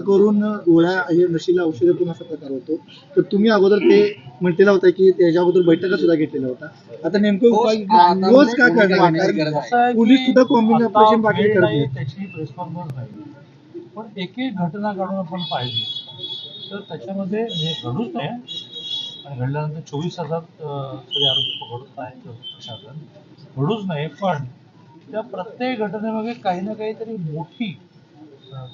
करून गोळ्या हे नशीला औषधातून असा प्रकार होतो. तर तुम्ही अगोदर ते म्हटलेला होता की त्याच्या अगोदर बैठका सुद्धा घेतलेला होता आता नेमकं उपाय रोज काय करणार पोलीस सुद्धा कॉम्बिनेशन बाकी करत नाही, नाही नाही. पण एक एक घटना काढून आपण पाहिली. तर त्याच्यामध्ये हे घडूच नाही आणि घडल्यानंतर चोवीस तासात सगळे आरोपी पकडत आहेत प्रशासन. घडूच नाही पण त्या प्रत्येक घटनेमागे काही ना काहीतरी मोठी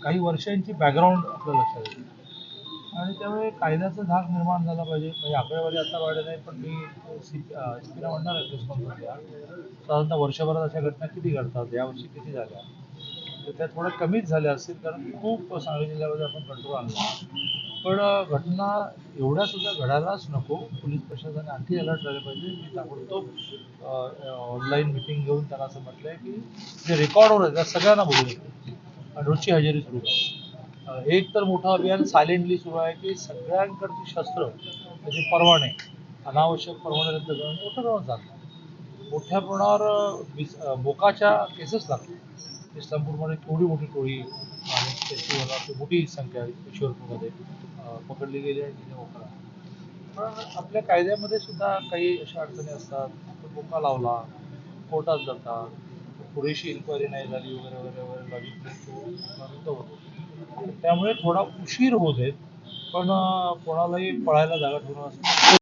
काही वर्षांची बॅकग्राऊंड आपल्या लक्षात येते. आणि त्यामुळे कायद्याचा धाक निर्माण झाला पाहिजे. म्हणजे आकडेवारी आता वाढत नाही पण मी सीपीला म्हणणार आहे प्रेस साधारणतः वर्षभरात अशा घटना किती घडतात? यावर्षी किती झाल्या? तर त्या थोड्या कमीच झाल्या असतील कारण खूप सांगली जिल्ह्यामध्ये आपण कंट्रोल आणला. पण घटना एवढ्या सुद्धा घडायलाच नको. पोलीस प्रशासनाने आणखी अलर्ट झाले पाहिजे. मी ताबडतोब ऑनलाईन मिटिंग घेऊन त्यांना असं म्हटलं आहे की जे रेकॉर्डवर आहे त्या सगळ्यांना बोलू शकतो रोजची हजेरी सुरू आहे. एक तर मोठं अभियान सायलेंटली सुरू आहे की सगळ्यांकडची शस्त्र त्याचे परवाने अनावश्यक परवाने रद्द करून मोठं प्रमाणात चालतं मोठ्या प्रमाणावर बोकाच्या केसेस लागतात. इस्लामपूरमध्ये केवढी मोठी टोळी आणि त्याची मोठी संख्या आहे ईश्वरपूरमध्ये पकडली गेली आणि तिने मोकळा पण आपल्या कायद्यामध्ये सुद्धा काही अशा अडचणी असतात. बोका लावला कोर्टात जातात पुरेशी इन्क्वायरी नाही झाली वगैरे वगैरे वगैरे लॉजिक होतो. त्यामुळे थोडा उशीर होत आहे पण कोणालाही पळायला जागा ठेवणार